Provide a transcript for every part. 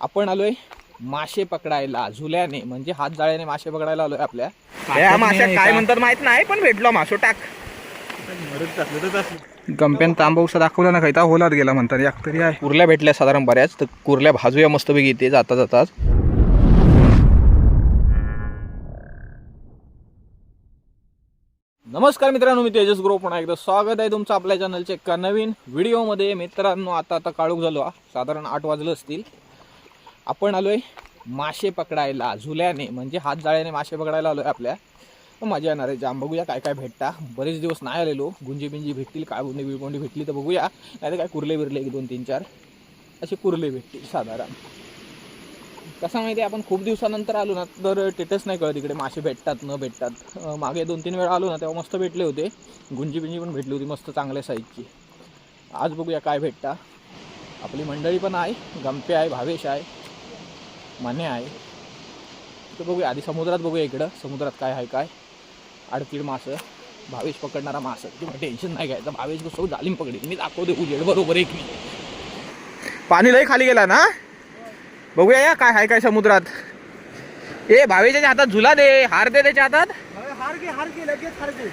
आपण आलोय मासे पकडायला झुल्याने म्हणजे हात जाळ्याने मासे पकडायला आलोय आपल्या. या माश्या काय म्हणतात माहीत नाही पण भेटलो मासो टाक. गंप्यान तांबवसा दाखवला ना खायता होलात गेला म्हणतात एक तरी आहे. कुर्ल्या भेटल्या साधारण बऱ्याच तर कुर्ल्या भाजूया मस्तपैकी इथे जाता जातात नमस्कार मित्रांनो मी तेजस ग्रो पुन्हा एकदा स्वागत आहे तुमचं आपल्या चॅनलच्या एका नवीन व्हिडिओमध्ये मित्रांनो आता आता काळूक झालो हा. साधारण आठ वाजलं असतील. आपण आलोय मासे पकडायला झुल्याने म्हणजे हात जाळ्याने मासे पकडायला आलोय आपल्या. मजा येणार आहे जाम. बघूया काय काय भेटता. बरेच दिवस नाही आलेलो. गुंजी बिंजी भेटतील काय गुंडी बिळगोंडी भेटली तर बघूया. नाही तर काय कुर्ले बिरले एक दोन तीन चार. असे कुर्ले भेटतील साधारण. कसं माहिती आहे आपण खूप दिवसानंतर आलो ना तर टेटस नाही कळत इकडे मासे भेटतात न भेटतात. मागे दोन तीन वेळा आलो ना तेव्हा मस्त भेटले होते. गुंजी बिंजी पण भेटली होती मस्त चांगल्या साईजची आज बघूया काय भेटता. आपली मंडळी पण आहे गंपे आहे भावेश आहे. माने आहे. तर बघूया आधी समुद्रात बघूया इकडं. समुद्रात काय आहे काय? आडकीड मासं. भावेश पकडणारा मासं. तुम्ही टेन्शन नाही घ्यायचं. भावेश कसं जालीम पकडेल. मी दाखवते उजेड. बरोबर एक मी पाणी लई खाली गेला ना? बघूया या काय आहे काय समुद्रात? ए भावेच्या हातात झुला दे. हार दे त्याच्या हातात. हार घे हार घे. लगेच हार घे.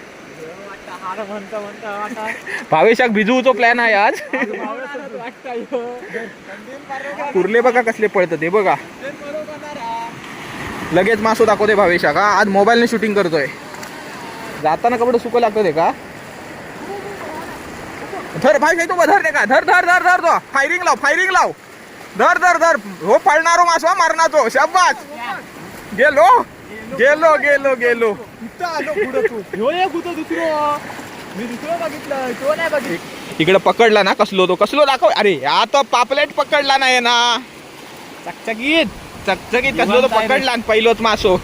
भावेशाक भिजवूचो प्लॅन आहे आज. कुर्ले बघा कसले पळतात ते बघा. लगेच मासो दाखवते भावेशा का आज मोबाईलने शूटिंग करतोय. जाताना कपडे सुकं लागतं ते का? धर भाई तो धर ते का? धर धर धर धर तो. फायरिंग लाव फायरिंग लाव. धर धर धर. हो पळणारो मासो मारणाचो शाबास. गेलो. गेलो गेलो गेलो. आलो पुढं तू. ह्यो होतो दुसरं. मी दुसरं बघितलं तो नाही बघितलं इकडे पकडला ना कसलो तो कसलो दाखव. अरे आता पापलेट पकडला नाही ना. चकचकीत. चकचकीत कसलो तो पकडला आणि पहिलोच मासो.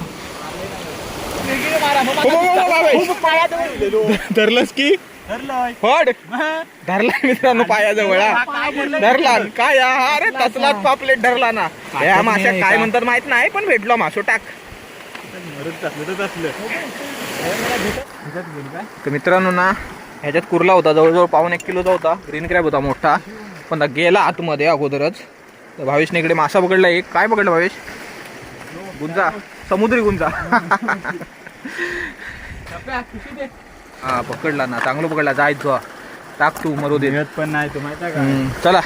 धरलंस की? फड धरला मित्रांनो पायाजवळ. धरला काय? अरे तसलाच पापलेट धरला ना. या माश्या काय म्हणतात माहीत नाही पण भेटलो मासो टाक. तर मित्रांनो ना ह्याच्यात कुर्ला होता. जवळजवळ पाऊन एक किलोचा होता. ग्रीन क्रॅब होता मोठा. पण आता गेला आतमध्ये अगोदरच. तर भावेशने इकडे मासा पकडला एक. काय पकडलं भावेश? गुंजा. समुद्री गुंजा. हा पकडला ना. चांगलं पकडला. जायचो टाक तू मरू दे. पण नाही तू माहिती चला.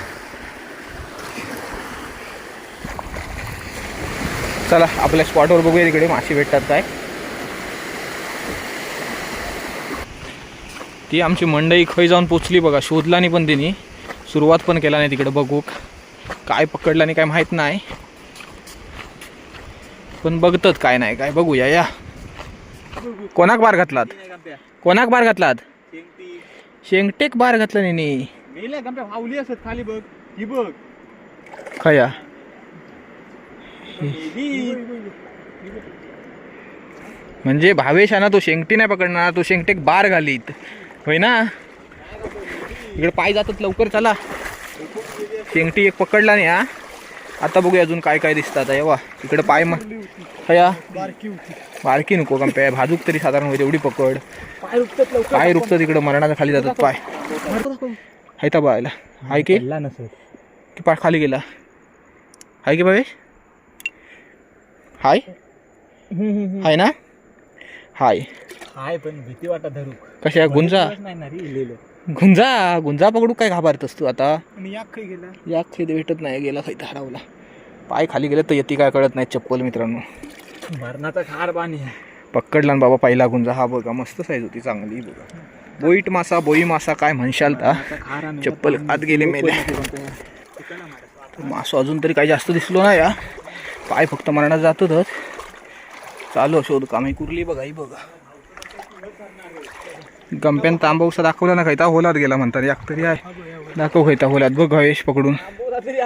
चला आपल्या स्पॉटवर बघूया तिकडे मासे भेटतात काय. ती आमची मंडई खय जाऊन पोचली बघा शोधला नाही पण तिने. सुरुवात पण केला नाही तिकडे बघू काय पकडला नाही काय माहीत नाही. पण बघतात काय नाही काय बघूया या. कोणाक बार घातलात? कोणाक बार घातलात? शेंगटेक बार घातला असत खाली बघ ही बघ. खया. म्हणजे भावेशाना तो शेंगटी नाही पकडणार तो शेंगटेक बार घालीत. होय ना? इकडे पाय जातात लवकर चला. शेंगटी एक पकडला नाही हा. आता बघूया अजून काय काय दिसतात येवा. इकडे पाय मग बारकी नको कंप्या भाजूक तरी साधारण होईल एवढी पकड. पाय रुपतात तिकडं मरणाच्या खाली जातात पाय. हाय ता बायला हाय की पाय खाली गेला? हाय की भावेश? हाय? हाय ना? हाय. हाय पण भीती वाटत धरू. कशा गुंजा? ना गुंजा गुंजा पकडू काय घाबरतस तू आता? आणि या खाई गेला. खेद भेटत नाही गेला खाली हरवला पाय खाली गेले तर येते काय कळत नाही चप्पल मित्रांनो. मरणाचा खार पाणी पकडला ना बाबा पहिला गुंजा हा बघा मस्त साईज होती चांगली बघा. बोईट मासा बोई मासा काय म्हणशाल ता? चप्पल आत गेले मेले. मासो अजून तरी काही जास्त दिसलो नाही या? पाय फक्त मरणात जातच चालू शोध कामी कुर्ली बघा ही बघा. गंप्यान तांबवसा दाखवला ना खायता होलात गेला म्हणतात एक तरी आहे. दाखव खायता होल्यात बघ हवेश पकडून. तरी.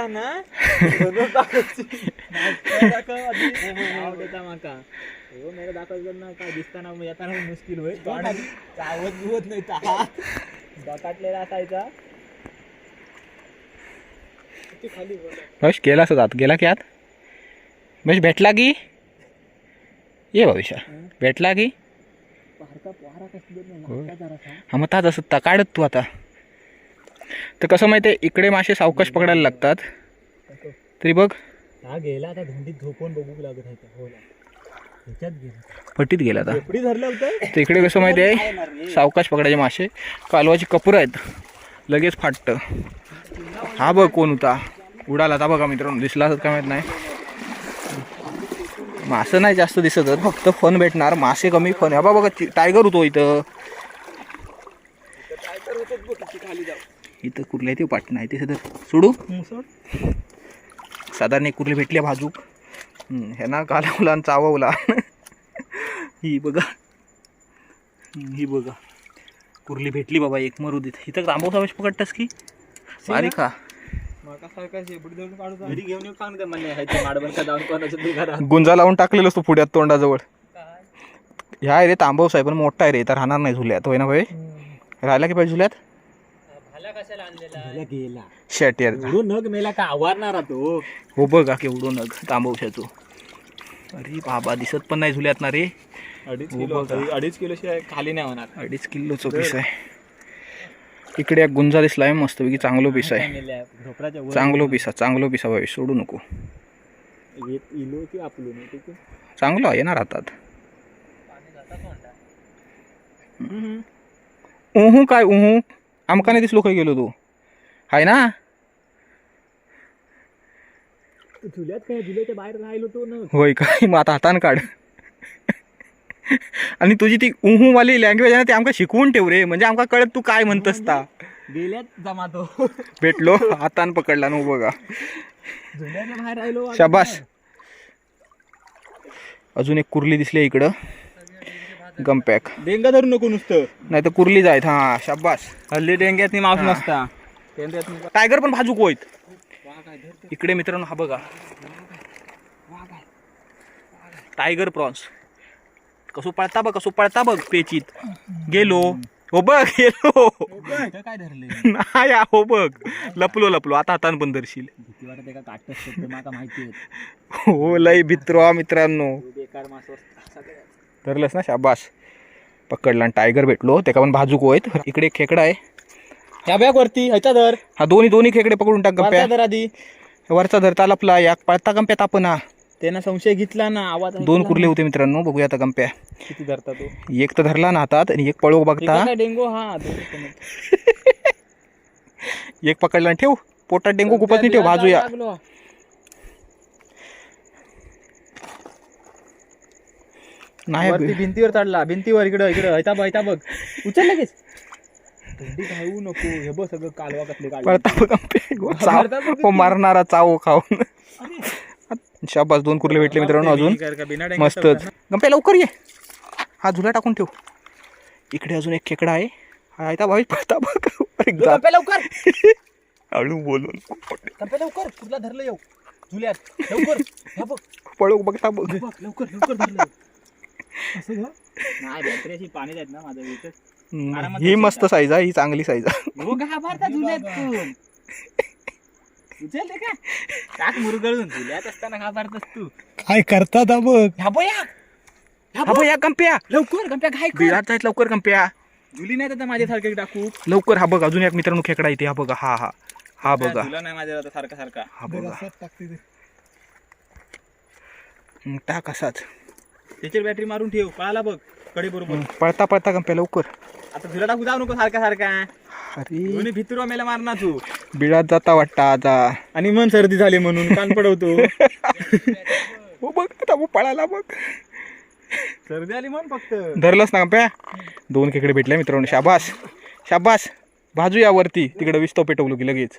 हो, काय तर. बस गेला असं आत गेला की आत? बस भेटला की? ये भविष्य भेटला की. हा मग ताच असं काढत तू आता. तर कसं माहिती आहे इकडे मासे सावकाश पकडायला लागतात. तरी बघ. हा गेला आता धंडीत झोपून बघू लागत हो पट्टीत गेला आता. तर इकडे कसं माहिती आहे सावकाश पकडायचे मासे. कालवाची कपूर आहेत. लगेच फाटतं. हा बघ कोण होता. उडाला आता बघा मित्रांनो दिसला असत काय माहीत नाही. मासं नाही जास्त दिसत फक्त फन भेटणार मासे कमी फन. हा बघा टायगर होतो इथं. इथं कुर्ल्या ते पाट नाही तिथं तर सोडू? साधारण एक कुर्ली भेटली आहे भाजूक ह्यांना कालवला आणि चाववला. ही बघा. ही बघा. कुर्ली भेटली बाबा एक मरू देत. इथं तांबवसा वेश पकडतास की बारीक का गुंजा लावून टाकलेलो असतो पुढ्यात तोंडाजवळ. ह्या आहे रे तांबवसा आहे पण मोठा आहे रे तर राहणार नाही झुल्यात होय ना भाई? राहिला की पाहिजे झुल्यात? गेला गेला. शर्ट यार. नग मेला का आवारणार तो? हो बघा केवढं नग तांबवशाचो अरे बाबा दिसत पण नाही झुल्यात ना रे. अडीच हो किलो. अडीच किलो शिवाय खाली नाही होणार. अडीच किलोचं पीस आहे. इकडे एक गुंजा दिसलाय मस्तपैकी चांगलो पीस आहे. चांगलो पिसा चांगलो पिसा भाई सोडू नको. आहे? चांगलं आहे ना राहतात. उहू काय उहू आमका नाही दिसलो काय गेलो तू. हाय ना? झुल्यात काय झुल्याच्या बाहेर राहिलो तो न. होय काय? मग आता हातान काढ. आणि तुझी ती उहू वाली लँग्वेज आहे ना ती आमका शिकवून ठेव रे. म्हणजे आमका कळत तू काय म्हणतस ता. गेल्यात जमा तो. भेटलो हातान पकडला ना बघा. बाहेर शाबास. अजून एक कुर्ली दिसली इकडं. गमपॅक डेंगा धरू नको नुसतं. नाही तर कुर्ली जायत हा शाबास. हल्ली डेंग्यात हा. नसता. टायगर पण भाजूक होईत. इकडे मित्रांनो हा बघा. Tiger prawns. कसो पळता बघ कसो पळता बघ पेचीत. गेलो. हो बघ गेलो. काय धरले नाही आ, हो बघ. लपलो लपलो. आता हातान पण धरशील. भीती वाटत आहे का काटत शकतो मला माहिती आहे. हो लय भित्रो मित्रांनो. बेकार मास धरलंस ना शाबास. पकडला आणि टायगर भेटलो. त्याका पण भाजूक होईत. इकडे एक खेकडा आहे. ह्या बॅग वरती ह्याचा धर. हा दोन्ही दोन्ही खेकडे पकडून टाक गप्प्या. धर आधी. वरचा धरता लपला या पळता गंप्या तापना. त्यानं संशय घेतला ना आवाज दोन कुर्ले होते मित्रांनो बघूया आता गंप्या. किती धरता तो. एक तर धरला ना हातात आणि एक पळो बघता. डेंगू हा. एक पकडला आणि ठेव. पोटात डेंगू खूपच नाही ठेव भाजूया. नाही भिंतीवर चढला. भिंतीवर इकडं इकडं. हैता बघ हैता बघ. उचल लगेच. थंडी खाऊ नको. हे बघ सगळं कालवा कसले बघ हो मारणारा चाव खाऊन. शाबास दोन कुर्ले भेटले मित्रांनो अजून. मस्तच? गंप्या लवकर ये. हा झुला टाकून ठेव. इकडे अजून एक खेकडा आहे. हा आहे भाई पळता बघ. लवकर. हळू बोलून लवकर. तुला धरलं येऊ. जुल्यात लवकर. पळू बघता बघ. बघ, लवकर लवकर धरलं नाही पाणी जात ना ही मस्त साईज आहे ही चांगली साईज आहे. हो का टाक मुरगळून जुल्यात असताना का भारतस तू. काय करतात बघ. ह्या बया. हा कंप्या लवकर घाय कर. बिळात जायत लवकर कंप्या जुली नाही तर माझ्यासारखे टाकू लवकर हा बघ अजून एक मित्रांनो खेकडा इथे हा बघा हा हा. हा बघा. तुला नाही माझ्या आता सारखा सारखा. हा बघा. टाक असाच. त्याची बॅटरी मारून ठेव पळाला बघकडे बरोबर. पळता पळता कंप्या लवकर. आता तुला टाकू जाऊ नको सारखा सारखा. अरे. भितरू मेला मारणार तू. बिळात जाता वाटता आता. आणि मन सर्दी झाली म्हणून कान पडवतो. हो बघ आता पळाला बघ सर्दी आली म्हण फक्त. धरलंच ना कंप्या दोन खेकडे भेटले मित्रांनो शाबास. शाबास. बाजू या वरती. तिकडे विस्तो पेटवलो की लगेच.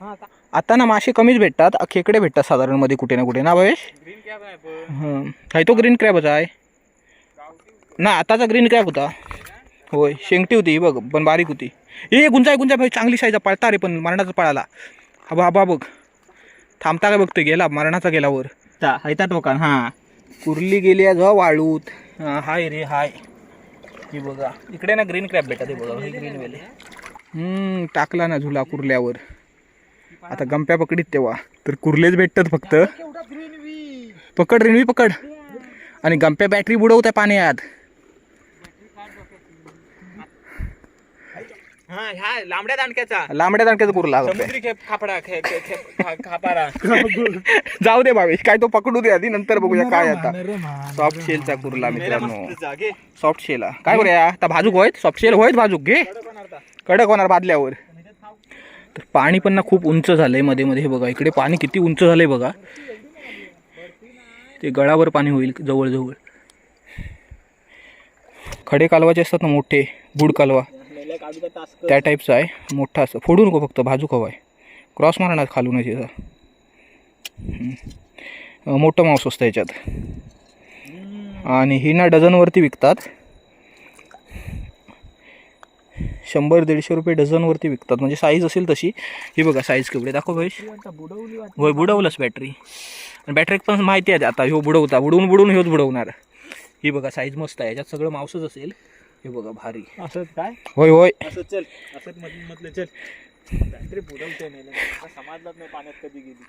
हा? आता ना मासे कमीच भेटतात. खेकडे भेटतात साधारणमध्ये कुठे ना कुठे. ना भावेश? ग्रीन कॅप आहे पण. हं. हाय तो ग्रीन क्रॅबच आहे. ना आताचा ग्रीन क्रॅब होता. होय शेंगटी होती ही बघ पण बारीक होती. ए गुंजाय गुंजाय भाई चांगली साईज पळता रे पण मरणाचा पळाला. हबा हबा बघ. थांबता काय बघतोय? गेला मरणाचा गेला वर. ता हैता टोकान हा. कुर्ली गेली आहे ग वाळूत. हा, हाय रे हाय. ही बघा इकडे ना ग्रीन क्रॅब भेटत हे बघा हे ग्रीन वेले. हम्म टाकला ना झुला कुर्ल्यावर. आता गंप्या पकडीत तेव्हा. तर कुर्लेच भेटतात फक्त. पकड रेनवी पकड. आणि गंप्या बॅटरी बुडवत्या पाण्यात. हा ह्या लांबड्या दांडक्याचा. लांबड्या दांडक्याचा कुर्ला. समुद्री खेप खापडा खे खे- खेप खा- खापारा. जाऊ दे भावेश काय तो पकडू दे आधी नंतर बघूया काय आता. सॉफ्ट शेलचा कुर्ला मित्रांनो. जागे. सॉफ्ट शेला काय करूया आता भाजूक होयत? सॉफ्ट शेल होयत भाजूक घे. कडक होणार भाजल्यावर तर पाणी पण ना खूप उंच झालंयमध्ये मध्ये हे बघा इकडे पाणी किती उंच झालंय बघा. ते गळावर पाणी होईल जवळ जवळ खडे कालवाचे असतात ना मोठे बुड कालवा. त्या टाईपचा आहे. मोठा असं. फोडू नको फक्त. भाजू हवा आहे. क्रॉस मारणार खालून याचा मोठं मांस असतं याच्यात. आणि ही ना डझनवरती विकतात. शंभर दीडशे रुपये डझनवरती विकतात. म्हणजे साईज असेल तशी. ही बघा साईज केवढे. दाखव भाई. बुडवली होय बुडवलंच बॅटरी आणि बॅटरी पण माहिती आहे आता. ह्यो बुडवता. बुडवून बुडवून ह्योच बुडवणार. ही बघा साईज मस्त आहे. याच्यात सगळं मांसच असेल. हे बघा भारी. असंच काय? होय होय. असं चल असंच मधून मधलं चल. बॅटरी बुडवते नाही समाजलाच नाही पाण्यात कधी गेली.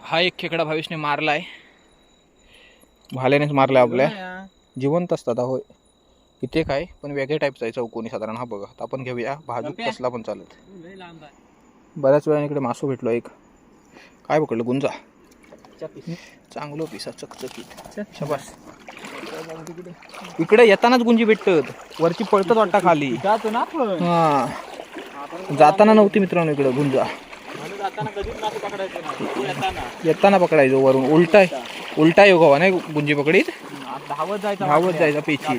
हा एक खेकडा भावेशने मारलाय. भाल्यानेच मारलाय आपल्या. जिवंत असतात होय. इथे काय पण वेगळ्या टाईपचा आहे चौकोनी साधारण. हा बघा आपण घेऊया. भाजू. कसला पण चालत बऱ्याच वेळाने इकडे मासू भेटलो एक. काय पकडलं? गुंजा. चांगलं पिसा चकचकीत. शबास. इकडे येतानाच गुंजी भेटतात. वरची पळतात वाटतं खाली. जातो ना आपण. हा. जाताना नव्हती मित्रांनो इकडे गुंजा. येताना पकडायचो वरून. उलटाय उलटाय हो गवा नाही गुंजी पकडीत? धावत जायचं धावत जायचा पेची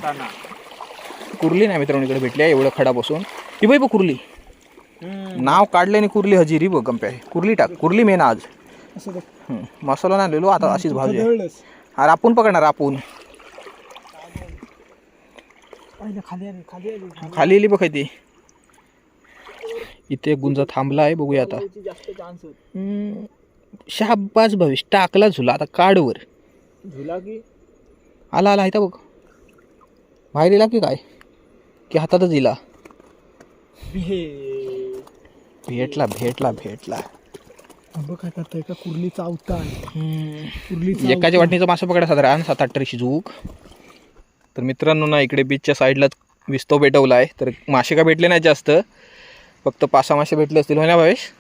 कुर्ली नाही मित्रांनो इकडे भेटली एवढं खडा बसून. ही बाई बघ कुर्ली. नाव काढले आणि कुर्ली हजेरी बघ गंप्या. कुर्ली टाक. कुर्ली मेन आज. मसाला नाही लिहिलो आता अशीच भाजी. अरे आपण पकडणार आपण. खाली आली खाली आली. खाली येली बघ ती इथे गुंजा थांबला आहे बघूया आता. जास्त चान्स. शाबास भविष टाकला झुला आता काढवर झुला की? आला आला इथं बघ. बाहेर येला की काय? की हातातच दिला भेटला भेटला भेटला. बघ काय करताय का कुर्ली चावता कुर्ली एकाच्या वाटणीचा मासा पकडा साधारण सात आठ तरी शिजूक तर मित्रांनो ना इकडे बीचच्या साईडलाच विस्तो पेटवला आहे. तर मासे का भेटले नाही जास्त? फक्त पाच मासे भेटले असतील होय ना भावेश?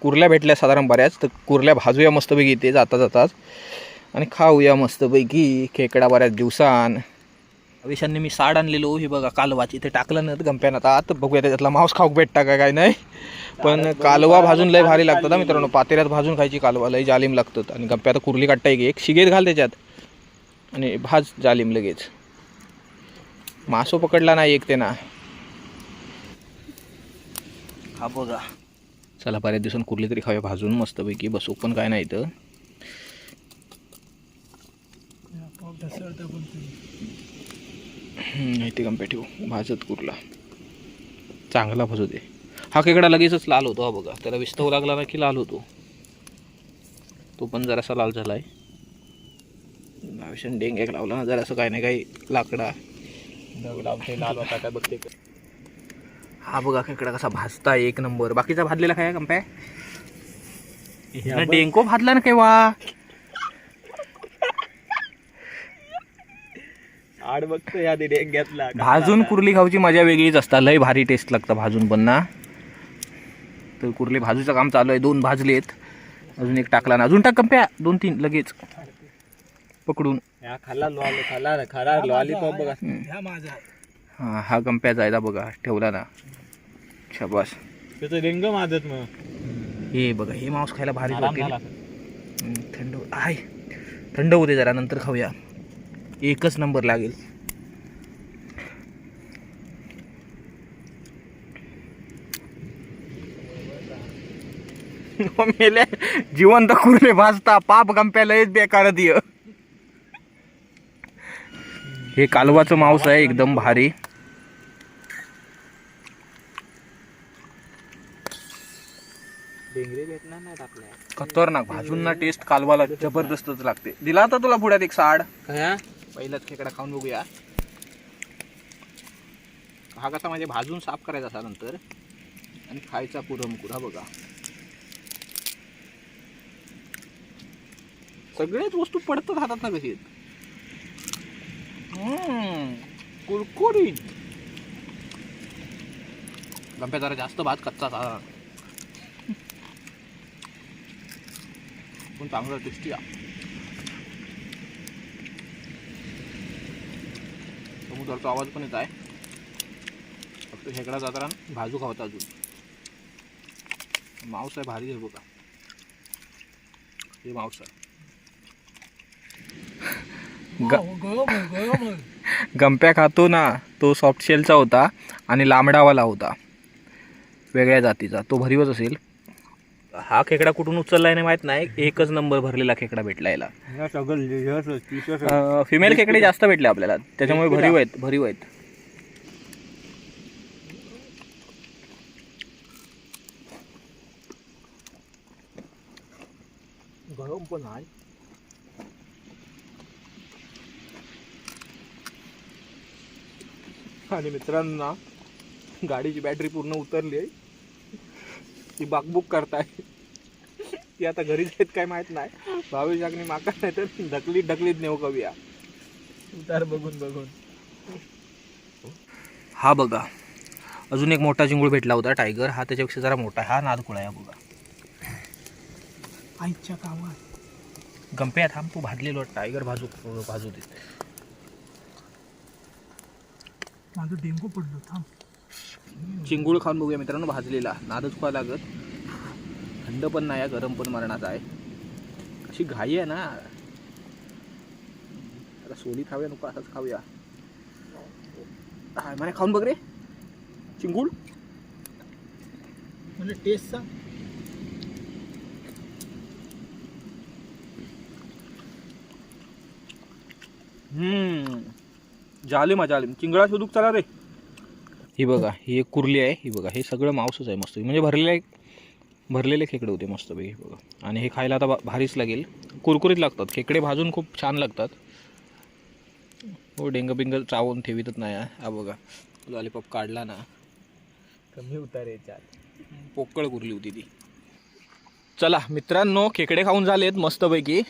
कुर्ल्या भेटल्या साधारण बऱ्याच. तर कुर्ल्या भाजूया मस्तपैकी इथे जाता जाताच. आणि खाऊया मस्तपैकी खेकडा बऱ्याच दिवसान. भावेशांनी मी साड आणलेलो हे बघा कालवाची इथे टाकलं ना गंप्यानं. आता बघूया त्याच्यातला मांस खाऊक भेटता का काय नाही. पण कालवा भाजून लय भारी लागतात मित्रांनो. पातेऱ्यात भाजून खायची कालवा लय जालीम लागतात. आणि गंप्यात आता कुर्ली काढता एक एक शिगेत घाल त्याच्यात. आणि भाज जालीम लगेच. मासो पकडला नाही एक ते ना हा बघा चला बऱ्याच दिवसांनी कुर्ली तरी खाऊया भाजून मस्तपैकी. बसू पण काय नाही तर नाही ते ठेवू. भाजत कुर्ला चांगला भाजू दे. हा खेकडा लगेचच लाल होतो हा बघा. त्याला विस्तव लागला ना की लाल होतो. तो पण जरासा लाल झाला आहे एक लावला ना जरासं काही नाही काही लाकडा. लावते लाल होता काय बघते हा बघा खेकडा कसा भाजता एक नंबर. बाकीचा भाजलेला काय कंपॅ डेंको भाजला ना केव्हा? आड बघतो या दे घेतला भाजून कुर्ली खाऊची मजा वेगळीच असता. लय भारी टेस्ट लागतं भाजून पण ना. तर कुर्ली भाजूचं काम चालू आहे. दोन भाजलेत. अजून एक टाकला ना. अजून टाक कंप्या. दोन तीन लगेच. पकडून. खाल्ला लॉल खाल्ला खाला लॉलीपॉप बघा. हा हा गंप्याचा आहे बघा. ठेवला ना. शाबास. त्याचं रिंग माझत मग. हे बघा हे मांस खायला भारी थंड आहे थंड होते जरा नंतर खाऊया. एकच नंबर लागेल. मेले जिवंत कुर्ले भाजता. पाप गंप्याला बेकार दिय. हे कालवाचं मांस आहे एकदम भारी. खतरनाक भाजून ना टेस्ट कालवाला जबरदस्तच लागते. दिला होता तुला पुढ्यात एक साड. पहिलाच खेकडा खाऊन बघूया. हा कसा म्हणजे भाजून साफ करायचा असा नंतर. आणि खायचा पुरमकुरा बघा. सगळेच वस्तू पडतात हातात ना कशी? कुरकुरीत. गंप्या जरा जास्त भात कच्चा साधारण. पण चांगलं टेस्टी समुद्राचा आवाज पण येत आहे. फक्त हेकडा जाताना भाजू खावता अजून. मांस आहे भारी आहे बघा. हे मांस आहे. गंप्या खातो ना तो सॉफ्ट शेलचा होता आणि लांबडावाला होता. वेगळ्या जातीचा. तो भरीवच असेल. हा खेकडा कुठून उचललाय नाही माहीत नाही. एकच नंबर भरलेला खेकडा भेटला याला. फिमेल खेकडे जास्त भेटले आपल्याला. त्याच्यामुळे भरीव आहेत भरीव आहेत. गरम पण आहे. आणि मित्रांना गाडीची बॅटरी पूर्ण उतरली आहे. ती बाकबुक करताय. ती आता घरी जात काय माहीत नाही. भावेश अग्नी माका नाही तर ढकलीत ढकलीत नेऊ करूया उतार बघून बघून. हा बघा. अजून एक मोठा चिंगूळ भेटला होता टायगर. हा त्याच्यापेक्षा जरा मोठा हा नादकुळा आहे बघा. आईच्या कामात. गंप्या थांब तू भाजलेलो टायगर भाजू भाजू दे. माझं डेंगू पडलो थांब. चिंगूळ खाऊन बघूया मित्रांनो भाजलेला. नादच खावा लागत. थंड पण नाही आहे गरम पण मरणाचा आहे. कशी घाई आहे ना. आता सोली खाऊया नको असंच खाऊया. हाय म्हणे खाऊन बघ रे. चिंगूळ. म्हणजे टेस्ट सांग. हम्म. जालिम आहे जालिम. चिंगळा शोधूक चला रे. ही बघा ही एक कुर्ली आहे ही बघा. हे सगळं मांसच आहे मस्त. म्हणजे भरलेले भरलेले खेकडे होते मस्त पैकी बघा. आणि हे खायला आता भारीच लागेल. कुरकुरीत लागतात. खेकडे भाजून खूप छान लागतात. हो डेंग बिंग चावून ठेवीतच नाही हा. हा बघा. लॉलीपॉप काढला ना. कमी उतार याच्यात. पोकळ कुरली होती ती. चला मित्रांनो खेकडे खाऊन झालेत मस्तपैकी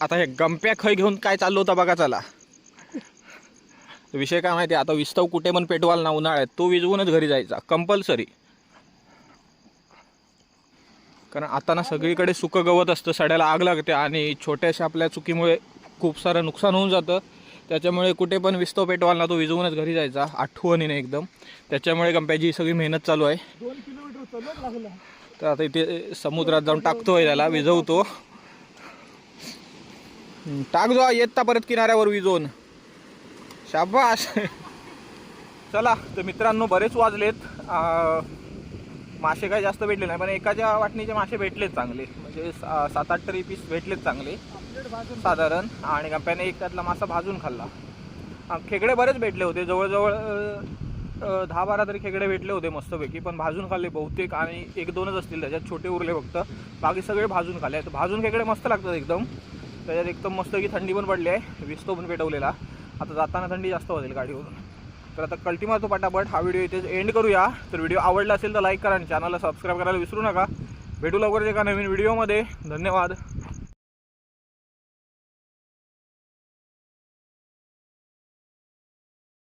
आता हे गंप्या खय घेऊन काय चाललो होता बघा चला. विषय काय माहिती आहे, आता विस्तव कुठे पण पेटवाल ना उन्हाळ्यात तो विजवूनच घरी जायचा कंपल्सरी कारण आता ना सगळीकडे सुकं गवत असतं सड्याला आग लागते आणि छोट्याशा आपल्या चुकीमुळे खूप सारं नुकसान होऊन जातं. त्याच्यामुळे कुठे पण विस्तव पेटवाल ना तो विजवूनच घरी जायचा आठवणीने एकदम. त्याच्यामुळे गंप्याची ही सगळी मेहनत चालू आहे. तर आता इथे समुद्रात जाऊन टाकतोय त्याला विजवतो. टाक जो येता परत किनाऱ्यावर विजवून. शाबाश चला तर मित्रांनो बरेच वाजलेत. मासे काय जास्त भेटले नाही पण एकाच्या वाटणीचे मासे भेटलेत चांगले. म्हणजे सा- सात आठ तरी पीस भेटलेत चांगले. साधारण. आणि कंप्याने एक त्यातला मासा भाजून खाल्ला. खेकडे बरेच भेटले होते. जवळजवळ दहा बारा तरी खेकडे भेटले होते मस्तपैकी पण भाजून खाल्ले बहुतेक. आणि एक दोनच असतील त्याच्यात छोटे उरले फक्त. बाकी सगळे भाजून खाल्ले. तर भाजून खेकडे मस्त लागतात एकदम. त्याच्यात एकदम मस्त की थंडी पण पडली आहे. विस्तो पण पेटवलेला. आता जाताना थंडी जास्त होतील गाडीवरून. तर आता कल्टी मारतो पटापट हा व्हिडिओ इथेच एंड करूया. तर व्हिडिओ आवडला असेल तर लाईक करा आणि चॅनलला सबस्क्राईब करायला विसरू नका. भेटू लवकरच एका नवीन व्हिडिओमध्ये धन्यवाद.